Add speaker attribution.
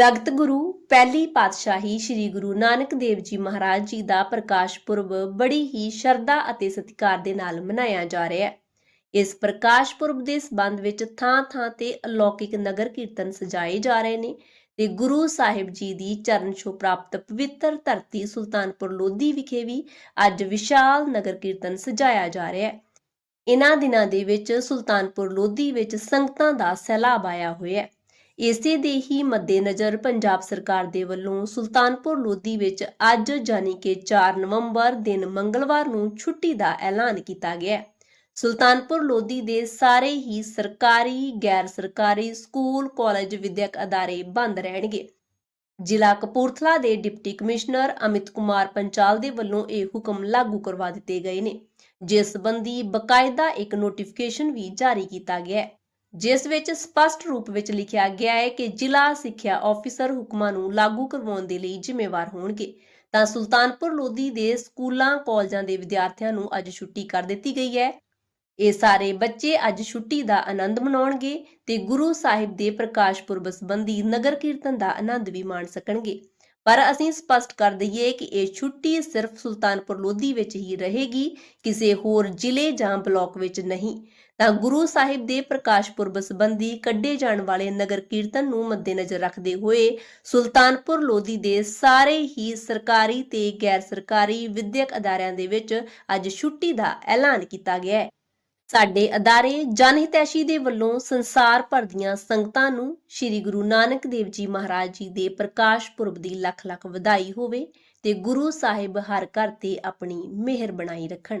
Speaker 1: ਜਗਤ ਗੁਰੂ, ਪਹਿਲੀ ਪਾਤਸ਼ਾਹੀ ਸ੍ਰੀ ਗੁਰੂ ਨਾਨਕ ਦੇਵ ਜੀ ਮਹਾਰਾਜ ਜੀ ਦਾ ਪ੍ਰਕਾਸ਼ ਪੁਰਬ ਬੜੀ ਹੀ ਸ਼ਰਧਾ ਅਤੇ ਸਤਿਕਾਰ ਦੇ ਨਾਲ ਮਨਾਇਆ ਜਾ ਰਿਹਾ ਹੈ। ਇਸ ਪ੍ਰਕਾਸ਼ ਪੁਰਬ ਦੇ ਸਬੰਧ ਵਿੱਚ ਥਾਂ-ਥਾਂ ਤੇ ਅਲੌਕਿਕ ਨਗਰ ਕੀਰਤਨ ਸਜਾਏ ਜਾ ਰਹੇ ਨੇ ਤੇ ਗੁਰੂ ਸਾਹਿਬ ਜੀ ਦੀ ਚਰਨ ਛੋਹ ਪ੍ਰਾਪਤ ਪਵਿੱਤਰ ਧਰਤੀ ਸੁਲਤਾਨਪੁਰ ਲੋਧੀ ਵਿਖੇ ਵੀ ਅੱਜ ਵਿਸ਼ਾਲ ਨਗਰ ਕੀਰਤਨ ਸਜਾਇਆ ਜਾ ਰਿਹਾ ਹੈ। ਇਨ੍ਹਾਂ ਦਿਨਾਂ ਦੇ ਵਿੱਚ ਸੁਲਤਾਨਪੁਰ ਲੋਧੀ ਵਿੱਚ ਸੰਗਤਾਂ ਦਾ ਸੈਲਾਬ ਆਇਆ ਹੋਇਆ ਹੈ। ਇਸੇ ਦੇ ਹੀ ਮੱਦੇਨਜ਼ਰ ਪੰਜਾਬ ਸਰਕਾਰ ਦੇ ਵੱਲੋਂ ਸੁਲਤਾਨਪੁਰ ਲੋਧੀ ਵਿੱਚ ਅੱਜ ਜਾਨੀ ਕਿ 4 ਨਵੰਬਰ ਦਿਨ ਮੰਗਲਵਾਰ ਨੂੰ ਛੁੱਟੀ ਦਾ ਐਲਾਨ ਕੀਤਾ ਗਿਆ ਹੈ। ਸੁਲਤਾਨਪੁਰ ਲੋਧੀ ਦੇ ਸਾਰੇ ਹੀ ਸਰਕਾਰੀ, ਗੈਰ ਸਰਕਾਰੀ ਸਕੂਲ, ਕਾਲਜ ਵਿਦਿਅਕ ਅਦਾਰੇ ਬੰਦ ਰਹਿਣਗੇ। ਜ਼ਿਲ੍ਹਾ ਕਪੂਰਥਲਾ ਦੇ ਡਿਪਟੀ ਕਮਿਸ਼ਨਰ ਅਮਿਤ ਕੁਮਾਰ ਪੰਚਾਲ ਦੇ ਵੱਲੋਂ ਇਹ ਹੁਕਮ ਲਾਗੂ ਕਰਵਾ ਦਿੱਤੇ ਗਏ ਨੇ, ਜਿਸ ਸੰਬੰਧੀ ਬਕਾਇਦਾ ਇੱਕ ਨੋਟੀਫਿਕੇਸ਼ਨ ਵੀ ਜਾਰੀ ਕੀਤਾ ਗਿਆ ਹੈ। ਜਿਸ ਵਿੱਚ ਸਪਸ਼ਟ ਰੂਪ ਵਿੱਚ ਲਿਖਿਆ ਗਿਆ ਹੈ ਕਿ ਜ਼ਿਲ੍ਹਾ ਸਿੱਖਿਆ ਆਫੀਸਰ ਹੁਕਮਾਂ ਨੂੰ ਲਾਗੂ ਕਰਵਾਉਣ ਦੇ ਲਈ ਜ਼ਿੰਮੇਵਾਰ ਹੋਣਗੇ। ਤਾਂ ਸੁਲਤਾਨਪੁਰ ਲੋਧੀ ਦੇ ਸਕੂਲਾਂ, ਕਾਲਜਾਂ ਦੇ ਵਿਦਿਆਰਥੀਆਂ ਨੂੰ ਅੱਜ ਛੁੱਟੀ ਕਰ ਦਿੱਤੀ ਗਈ ਹੈ। ਇਹ ਸਾਰੇ ਬੱਚੇ ਅੱਜ ਛੁੱਟੀ ਦਾ ਆਨੰਦ ਮਨਾਉਣਗੇ ਤੇ ਗੁਰੂ ਸਾਹਿਬ ਦੇ ਪ੍ਰਕਾਸ਼ ਪੁਰਬ ਸੰਬੰਧੀ ਨਗਰ ਕੀਰਤਨ ਦਾ ਆਨੰਦ ਵੀ ਮਾਣ ਸਕਣਗੇ। ਪਰ ਅਸੀਂ ਸਪਸ਼ਟ ਕਰ ਦਈਏ ਕਿ ਇਹ ਛੁੱਟੀ ਸਿਰਫ ਸੁਲਤਾਨਪੁਰ ਲੋਧੀ ਵਿੱਚ ਹੀ ਰਹੇਗੀ, ਕਿਸੇ ਹੋਰ ਜ਼ਿਲ੍ਹੇ ਜਾਂ ਬਲਾਕ ਵਿੱਚ ਨਹੀਂ। ਤਾਂ ਗੁਰੂ ਸਾਹਿਬ ਦੇ ਪ੍ਰਕਾਸ਼ ਪੁਰਬ ਸੰਬੰਧੀ ਕੱਢੇ ਜਾਣ ਵਾਲੇ ਨਗਰ ਕੀਰਤਨ ਨੂੰ ਮੱਦੇਨਜ਼ਰ ਰੱਖਦੇ ਹੋਏ ਸੁਲਤਾਨਪੁਰ ਲੋਧੀ ਦੇ ਸਾਰੇ ਹੀ ਸਰਕਾਰੀ ਤੇ ਗੈਰ ਸਰਕਾਰੀ ਵਿਦਿਅਕ ਅਦਾਰਿਆਂ ਦੇ ਵਿੱਚ ਅੱਜ ਛੁੱਟੀ ਦਾ ਐਲਾਨ ਕੀਤਾ ਗਿਆ ਹੈ। ਸਾਡੇ ਅਦਾਰੇ ਜਨਹਿਤੈਸ਼ੀ ਦੇ ਵੱਲੋਂ ਸੰਸਾਰ ਭਰ ਦੀਆਂ ਸੰਗਤਾਂ ਨੂੰ ਸ੍ਰੀ ਗੁਰੂ ਨਾਨਕ ਦੇਵ ਜੀ ਮਹਾਰਾਜ ਜੀ ਦੇ ਪ੍ਰਕਾਸ਼ ਪੁਰਬ ਦੀ ਲੱਖ ਲੱਖ ਵਧਾਈ ਹੋਵੇ ਤੇ ਗੁਰੂ ਸਾਹਿਬ ਹਰ ਘਰ ਤੇ ਆਪਣੀ ਮਿਹਰ ਬਣਾਈ ਰੱਖਣ।